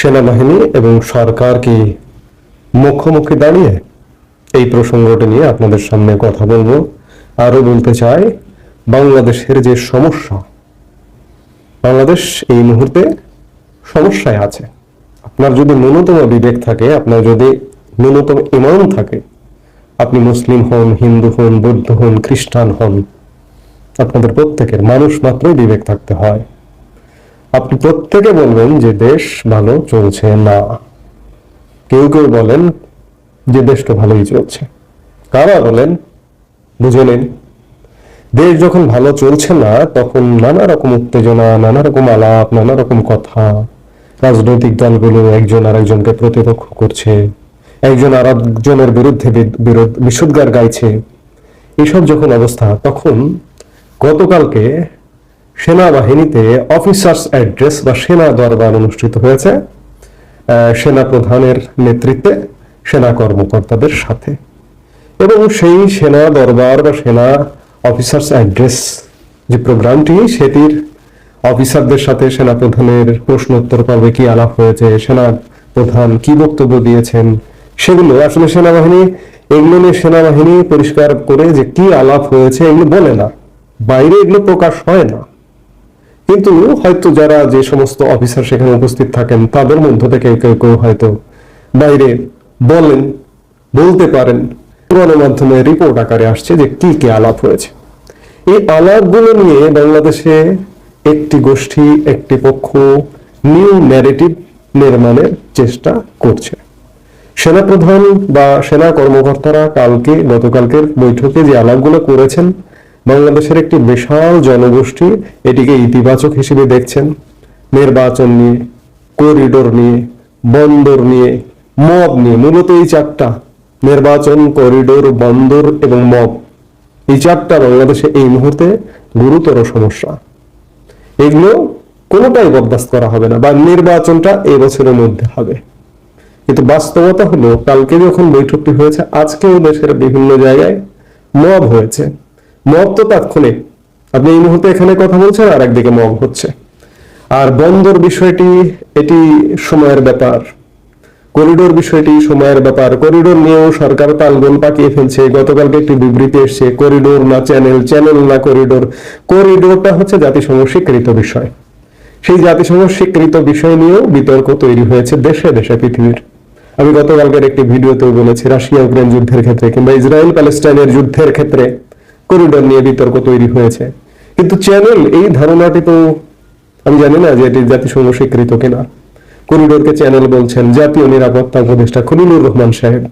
সেনাবাহিনী এবং সরকার কি মুখোমুখি দাঁড়িয়ে এই প্রসঙ্গটি নিয়ে আপনাদের সামনে কথা বলব? আরও বলতে চাই, বাংলাদেশের যে সমস্যা, বাংলাদেশ এই মুহূর্তে সমস্যায় আছে। আপনার যদি ন্যূনতম বিবেক থাকে, আপনার যদি ন্যূনতম ইমান থাকে, আপনি মুসলিম হন, হিন্দু হন, বৌদ্ধ হন, খ্রিস্টান হন, আপনাদের প্রত্যেকের মানুষ মাত্রই বিবেক থাকতে হয়। আপনি প্রত্যেকে বলবেন যে দেশ ভালো চলছে না। কেউ কেউ বলেন যে দেশটা ভালোই চলছে। কারা বলেন? বুঝে নিন। দেশ যখন ভালো চলছে না, তখন নানা রকম উত্তেজনা, নানা রকম আলাপ, নানা রকম কথা। রাজনৈতিক দলগুলো একজন আরেকজনকে প্রতিপক্ষ করছে। একজন আর একজনের বিরুদ্ধে বিরোধ গাইছে। এসব যখন অবস্থা, তখন গতকালকে সেনাবাহিনীতে অফিসার্স অ্যাড্রেস বা সেনা দরবার অনুষ্ঠিত হয়েছে সেনা প্রধানের নেতৃত্বে, সেনা কর্মকর্তাদের সাথে। এবং সেই সেনা দরবার বা সেনা অফিসার্স অ্যাড্রেস যে প্রোগ্রামটি, সেটির অফিসারদের সাথে সেনা প্রধানের প্রশ্নোত্তর পর্বে কি আলাপ হয়েছে, সেনা প্রধান কি বক্তব্য দিয়েছেন, সেগুলো আসলে সেনাবাহিনী, এগুলো নিয়ে সেনাবাহিনী পরিষ্কার করে যে কি আলাপ হয়েছে, এগুলো বলে না। বাইরে এগুলো প্রকাশ হয় না। কিন্তু হয়তো যারা যে সমস্ত অফিসার সেখানে উপস্থিত থাকেন, তাদের মধ্য থেকে কেউ কেউ হয়তো বাইরে বলেন, বলতে পারেন। গণমাধ্যমে রিপোর্ট আকারে আসছে যে কি কি আলাপ হয়েছে। এই আলাপগুলো নিয়ে বাংলাদেশে একটি গোষ্ঠী, একটি পক্ষ নিউ ন্যারেটিভ নির্মাণের চেষ্টা করছে। সেনাপ্রধান বা সেনা কর্মকর্তারা কালকে, গতকালকের বৈঠকে যে আলাপগুলো করেছেন বাংলাদেশের একটি বিশাল জনগোষ্ঠী এটিকে ইতিবাচক হিসেবে দেখছেন। নির্বাচন নিয়ে করিডোর নিয়ে, বন্দর নিয়ে মব নিয়ে, মূলত এই চারটা। নির্বাচন করিডোর বন্দর এবং মব এই চারটা বাংলাদেশে এই মুহূর্তে গুরুতর সমস্যা। এগুলো কোনোটাই বরদাস্ত করা হবে না, বা নির্বাচনটা এই বছরের মধ্যে হবে। কিন্তু বাস্তবতা হলো, কালকে যখন বৈঠকটি হয়েছে, আজকেও দেশের বিভিন্ন জায়গায় মব হয়েছে। মব তো তাৎক্ষণিক। আপনি এই মুহূর্তে এখানে কথা বলছেন আর একদিকে মব হচ্ছে। আর বন্দর বিষয়টি এটি সময়ের ব্যাপার। করিডোর বিষয়টি সময়ের ব্যাপার। করিডোর নিয়েও সরকার তালগোল পাকিয়ে ফেলছে। গতকালকে একটি বিবৃতি এসছে, করিডোর না চ্যানেল চ্যানেল না করিডোর। করিডোরটা হচ্ছে জাতিসংঘ স্বীকৃত বিষয়। সেই জাতিসংঘ স্বীকৃত বিষয় নিয়েও বিতর্ক তৈরি হয়েছে দেশে দেশে পৃথিবীর। আমি গতকালকের একটি ভিডিওতেও বলেছি রাশিয়া ইউক্রেন যুদ্ধের ক্ষেত্রে কিংবা ইসরায়েল প্যালেস্টাইনের যুদ্ধের ক্ষেত্রে। করিডোর নিয়ে বিতর্ক তৈরি হয়েছে। কিন্তু চ্যানেল এই ধারণাটি তো আমি জানি না যে এটি জাতিসংঘ স্বীকৃত কিনা। করিডোরকে চ্যানেল বলছেন জাতীয় নিরাপত্তা উপদেষ্টা খলিলুর রহমান সাহেব।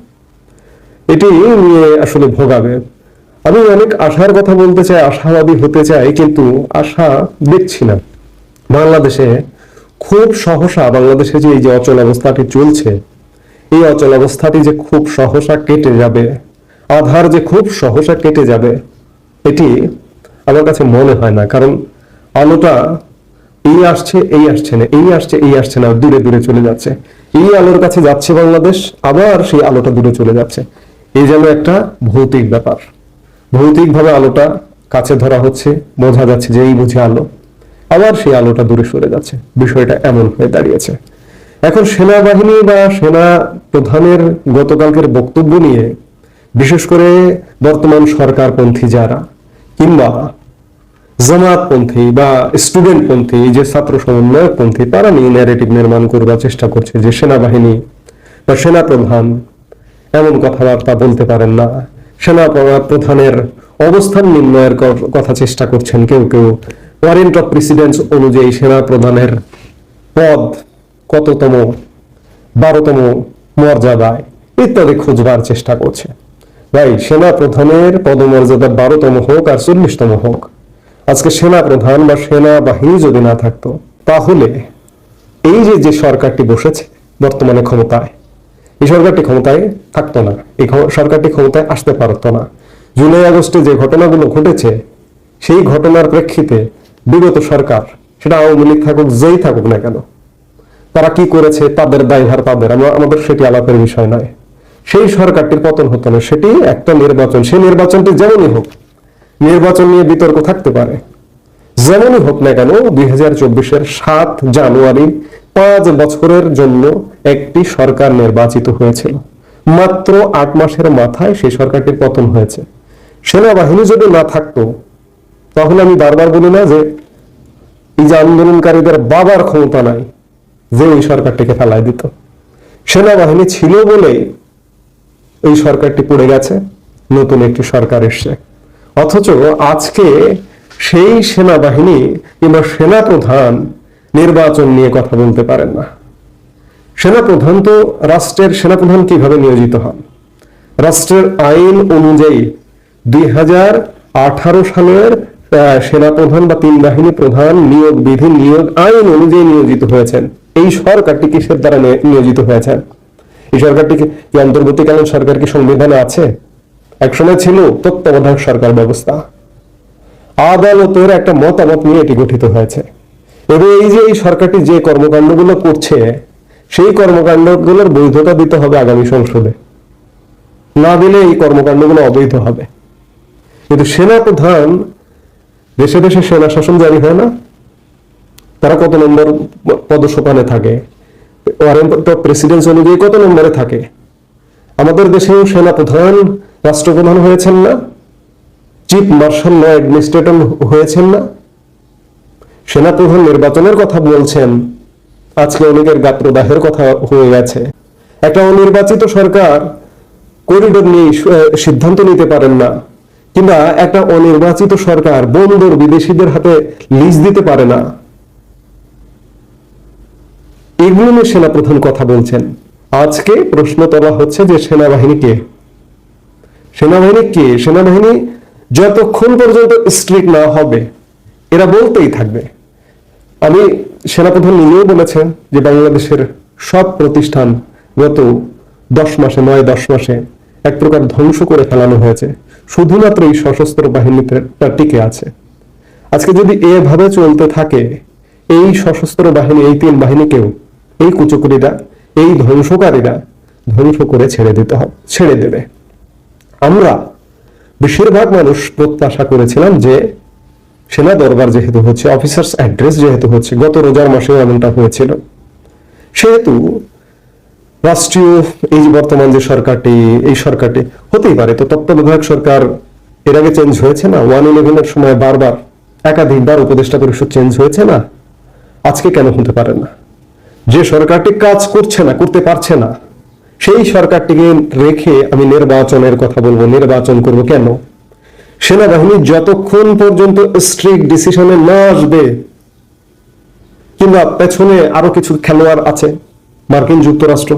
এটি নিয়ে আসলে ভোগাবে। আমি অনেক আশার কথা বলতে চাই, আশাবাদী হতে চাই, কিন্তু আশা দেখছি না। বাংলাদেশে খুব সহসা বাংলাদেশে যে এই যে অচল অবস্থাটি চলছে, এই অচল অবস্থাটি যে খুব সহসা কেটে যাবে, আধার যে খুব সহসা কেটে যাবে এটি আমার কাছে মনে হয় না, কারণ আলোটা এই আসছে এই আসছে না, এই আসছে এই আসছে না, দূরে দূরে চলে যাচ্ছে। এই আলোর কাছে যাচ্ছে বাংলাদেশ, আবার সেই আলোটা দূরে চলে যাচ্ছে। এই যেন একটা ভৌতিক ব্যাপার। ভৌতিকভাবে আলোটা কাছে ধরা হচ্ছে, বোঝা যাচ্ছে যে এই বুঝে আলো, আবার সেই আলোটা দূরে সরে যাচ্ছে, বিষয়টা এমন হয়ে দাঁড়িয়েছে। এখন সেনাবাহিনী বা সেনা প্রধানের গতকালকের বক্তব্য নিয়ে বিশেষ করে বর্তমান সরকারপন্থী যারা, কিংবা জামাতপন্থী বা স্টুডেন্টপন্থী যে ছাত্র সমন্বয়কপন্থী তারা নিয়ে ন্যারেটিভ নির্মাণ করবার চেষ্টা করছে যে সেনাবাহিনী বা সেনা প্রধান এমন কথাবার্তা বলতে পারেন না। সেনা প্রধানের অবস্থান নির্ণয়ের কথা চেষ্টা করছেন কেউ কেউ। ওয়ারেন্ট অফ প্রেসিডেন্স অনুযায়ী সেনা প্রধানের পদ কততম, বারোতম মর্যাদায় ইত্যাদি খুঁজবার চেষ্টা করছে। ভাই সেনা প্রধানের পদমর্যাদা বারোতম হোক আর চল্লিশতম হোক। আজকে সেনা প্রধান বা সেনা বাহিনী যদি না থাকতো, তাহলে এই যে যে সরকারটি বসেছে বর্তমানে ক্ষমতায়, এই সরকারটি ক্ষমতায় থাকতো না। এই সরকারটি ক্ষমতায় আসতে পারতো না। জুলাই আগস্টে যে ঘটনাগুলো ঘটেছে, সেই ঘটনার প্রেক্ষিতে বিগত সরকার, সেটা আওয়ামী লীগ থাকুক, যেই থাকুক না কেন, তারা কি করেছে, তাদের দায়ভার তাদের। আমাদের সেটি আলাপের বিষয় নয়। সেই সরকারটির পতন হতো না, সেটি একটা নির্বাচন। সেই নির্বাচনটি যেমনই হোক, নির্বাচন নিয়ে বিতর্ক থাকতে পারে। যেমনই হোক না কেন, দুই হাজার চব্বিশের সাত জানুয়ারি পাঁচ বছরের জন্য একটি সরকার নির্বাচিত হয়েছিল। মাত্র আট মাসের মাথায় সেই সরকারটির পতন হয়েছে। সেনাবাহিনী যদি না থাকতো, তাহলে আমি বারবার বলি না যে, এই যে আন্দোলনকারীদের বাবার ক্ষমতা নাই, যে ওই সরকারটিকে ফেলাই দিত। সেনাবাহিনী ছিল বলে এই সরকারটি পড়ে গেছে, নতুন একটি সরকার এসছে। অথচ আজকে সেই সেনাবাহিনী কিংবা সেনাপ্রধান নির্বাচন নিয়ে কথা বলতে পারেন না। সেনাপ্রধান তো রাষ্ট্রের সেনাপ্রধান কীভাবে নিয়োজিত হন? রাষ্ট্রের আইন অনুযায়ী দুই হাজার আঠারো সালের সেনাপ্রধান বা তিন বাহিনী প্রধান নিয়োগ বিধি, নিয়োগ আইন অনুযায়ী নিয়োজিত হয়েছেন। এই সরকারটি কিসের দ্বারা নিয়োজিত হয়েছেন? এই সরকারটি কি অন্তর্বর্তীকালীন সরকার কি সংবিধানে আছে? একসময় ছিল তত্ত্বাবধায়ক সরকার ব্যবস্থা। আদালতের একটা মতামত নিয়ে এটি গঠিত হয়েছে। এবং এই যে এই সরকারটি যে কর্মকাণ্ডগুলো করছে, সেই কর্মকাণ্ডগুলোর বৈধতা দিতে হবে আগামী সংসদে। না দিলে এই কর্মকাণ্ডগুলো অবৈধ হবে। কিন্তু সেনা প্রধান দেশে দেশে সেনা শাসন জারি হয় না? তারা কত নম্বর পদসোপানে থাকে? প্রেসিডেন্স অনুযায়ী কত নম্বরে থাকে? আমাদের দেশেও সেনা প্রধান রাষ্ট্রপ্রধান হয়েছেন না। চিফ মার্শাল ল অ্যাডমিনিস্ট্রেটর হয়েছেন না। সেনাপ্রধান নির্বাচনের কথা বলছেন। আজকে অনেকের গাত্রদাহের কথা হয়ে গেছে। একটা অনির্বাচিত সরকার করিডোর নিয়ে সিদ্ধান্ত নিতে পারেন না। কিংবা একটা অনির্বাচিত সরকার বন্দর বিদেশিদের হাতে লিজ দিতে পারে না। এগুলো নিয়ে সেনাপ্রধান কথা বলছেন। আজকে প্রশ্ন তোলা হচ্ছে যে সেনাবাহিনী কে? সেনাবাহিনী কে? সেনাবাহিনী যতক্ষণ পর্যন্ত স্ট্রিক্ট না হবে, এরা বলতেই থাকবে। আমি সেনাপ্রধান নিজেও বলেছেন যে বাংলাদেশের সব প্রতিষ্ঠান গত দশ মাসে, নয়, দশ মাসে এক প্রকার ধ্বংস করে ফেলানো হয়েছে। শুধুমাত্র এই সশস্ত্র বাহিনীতে টিকে আছে। আজকে যদি এভাবে চলতে থাকে, এই সশস্ত্র বাহিনী, এই তিন বাহিনীকেও এই কুচকুরিরা এই ধ্বংসকারীরা ধ্বংস করে ছেড়ে দিতে হবে ছেড়ে দেবে। আমরা বেশিরভাগ মানুষ প্রত্যাশা করেছিলাম যে সেনা দরবার যেহেতু হচ্ছে অফিসার্স অ্যাড্রেস যেহেতু হচ্ছে, গত রোজার মাসেও এমনটা হয়েছিল। সেহেতু রাষ্ট্রীয়, এই বর্তমান যে সরকারটি, এই সরকারটি হতেই পারে। তো তত্ত্বাবধায়ক সরকার এর আগে চেঞ্জ হয়েছে না? ওয়ান ইলেভেনের সময় বারবার একাধিকবার উপদেষ্টা পরিষদ চেঞ্জ হয়েছে না? আজকে কেন হতে পারে না? যে সরকারটি কাজ করছে না, করতে পারছে না, সেই সরকারটিকে রেখে আমি নির্বাচনের কথা বলব। নির্বাচন করব কেন? সেনাবাহিনী যতক্ষণ পর্যন্ত স্ট্রিক্ট ডিসিশনে না আসবে, কিংবা পেছনে আরও কিছু খেলোয়াড় আছে, মার্কিন যুক্তরাষ্ট্র,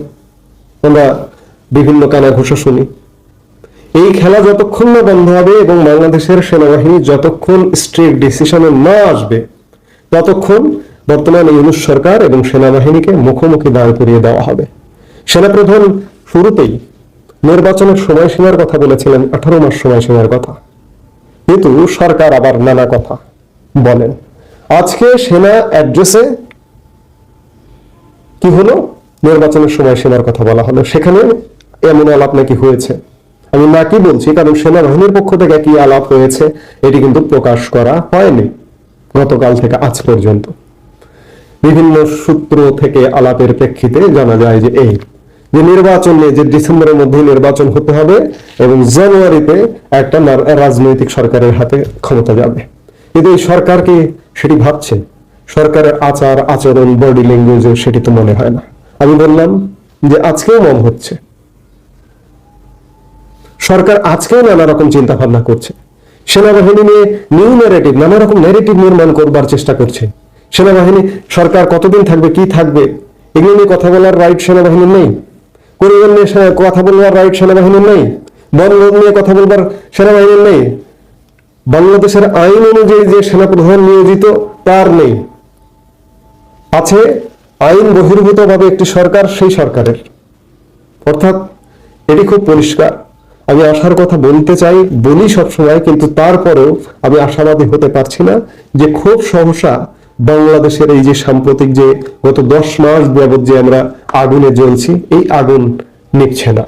আমরা বিভিন্ন কানা ঘোষা শুনি। এই খেলা যতক্ষণ না বন্ধ হবে এবং বাংলাদেশের সেনাবাহিনী যতক্ষণ স্ট্রিক্ট ডিসিশনে না আসবে, ততক্ষণ বর্তমান ইউনুস সরকার এবং সেনাবাহিনীকে মুখোমুখি দাঁড় করিয়ে দেওয়া হবে। সেনাপ্রধান শুরুতেই নির্বাচনের সময়সীমার কথা বলেছিলেন, আঠারো মাস সময়সীমার কথা। কিন্তু সরকার আবার নানা কথা বলেন। আজকে সেনা অ্যাড্রেসে কি হলো? নির্বাচনের সময়সীমার কথা বলা হলো। সেখানে এমন আলাপ নাকি হয়েছে? আমি নাকি বলছি, কারণ সেনাবাহিনীর পক্ষ থেকে কি আলাপ হয়েছে। এটি কিন্তু প্রকাশ করা হয়নি গতকাল থেকে আজ পর্যন্ত। বিভিন্ন সূত্র থেকে আলাপের প্রেক্ষিতে জানা যায় যে এই, যে নির্বাচন নিয়ে যে ডিসেম্বরের মধ্যে নির্বাচন হতে হবে এবং জানুয়ারিতে একটা রাজনৈতিক সরকারের হাতে ক্ষমতা যাবে। কিন্তু এই সরকার কি সেটি ভাবছে? সরকারের আচার, আচরণ, বডি ল্যাঙ্গুয়েজে সেটি তো মনে হয় না। আমি বললাম যে আজকেও মন হচ্ছে। সরকার আজকেও নানা রকম চিন্তা ভাবনা করছে। সেনাবাহিনী নিয়ে নিউ ন্যারেটিভ নানা রকম ন্যারেটিভ নির্মাণ করবার চেষ্টা করছে। সেনাবাহিনী, সরকার কতদিন থাকবে, কি থাকবে, এগুলো নিয়ে কথা বলার রাইট সেনাবাহিনীর নেই। পরিবার নিয়ে কথা বলবার রাইট সেনাবাহিনীর নেই। বনরোগ নিয়ে কথা বলবার সেনাবাহিনীর নেই। বাংলাদেশের আইন অনুযায়ী যে সেনাপ্রধান নিয়োজিত, তার নেই। আছে আইন বহির্ভূতভাবে একটি সরকার, সেই সরকারের। অর্থাৎ, এটি খুব পরিষ্কার। আমি আশার কথা বলতে চাই, বলি সবসময়, কিন্তু তারপরেও আমি আশাবাদী হতে পারছি না যে খুব সহসা বাংলাদেশের এই যে সাম্প্রতিক যে গত দশ মাস যাবৎ যে আমরা আগুনে জ্বলছি, এই আগুন নিচ্ছে না।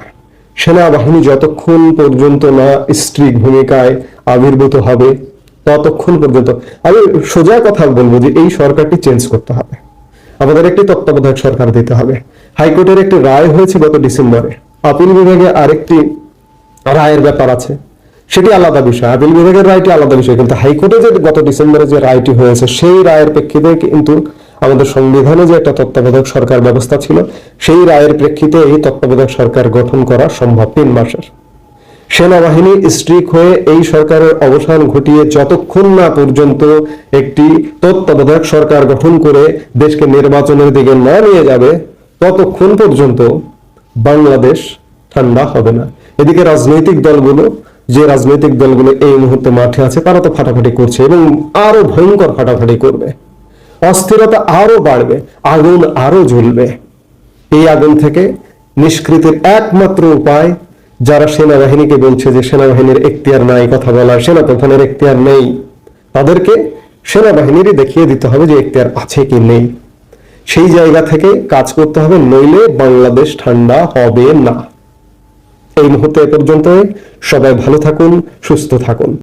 সেনাবাহিনী যতক্ষণ পর্যন্ত না স্ট্রিক ভূমিকায় আবির্ভূত হবে, ততক্ষণ পর্যন্ত আমি সোজা কথা বলব যে এই সরকারটি চেঞ্জ করতে হবে। আমাদের একটি তত্ত্বাবধায়ক সরকার দিতে হবে। হাইকোর্টের একটি রায় হয়েছে গত ডিসেম্বরে। আপিল বিভাগে আরেকটি রায়ের ব্যাপার আছে। সেটি আলাদা বিষয়। আপিল বিভাগের রায়টি আলাদা বিষয়, কিন্তু হাইকোর্টে যে গত ডিসেম্বরে যে রায়টি হয়েছে, সেই রায়ের প্রেক্ষিতে কিন্তু আমাদের সংবিধানে যে একটা তত্ত্বাবধায়ক সরকার ব্যবস্থা ছিল, সেই রায়ের প্রেক্ষিতে এই তত্ত্বাবধায়ক সরকার গঠন করা সম্ভব তিন মাসের। সেনাবাহিনী স্ট্রিক হয়ে এই সরকারের অবসান ঘটিয়ে যতক্ষণ না পর্যন্ত একটি তত্ত্বাবধায়ক সরকার গঠন করে দেশকে নির্বাচনের দিকে না নিয়ে যাবে, ততক্ষণ পর্যন্ত বাংলাদেশ ঠান্ডা হবে না। এদিকে রাজনৈতিক দলগুলো যে রাজনৈতিক দলগুলো এই মুহূর্তে মাঠে আছে, তারা তো ফাটাফাটি করছে এবং আরও ভয়ঙ্কর ফাটাফাটি করবে। অস্থিরতা আরও বাড়বে, আগুন আরও জ্বলবে। এই আগুন থেকে নিষ্কৃতির একমাত্র উপায়, যারা সেনাবাহিনীকে বলছে যে সেনাবাহিনীর এখতিয়ার নাই কথা বলার সেনাপ্রধানের এখতিয়ার নেই, তাদেরকে সেনাবাহিনীরই দেখিয়ে দিতে হবে যে এখতিয়ার আছে কি নেই। সেই জায়গা থেকে কাজ করতে হবে, নইলে বাংলাদেশ ঠান্ডা হবে না। এই মুহূর্তে পর্যন্ত সবাই ভালো থাকুন সুস্থ থাকুন।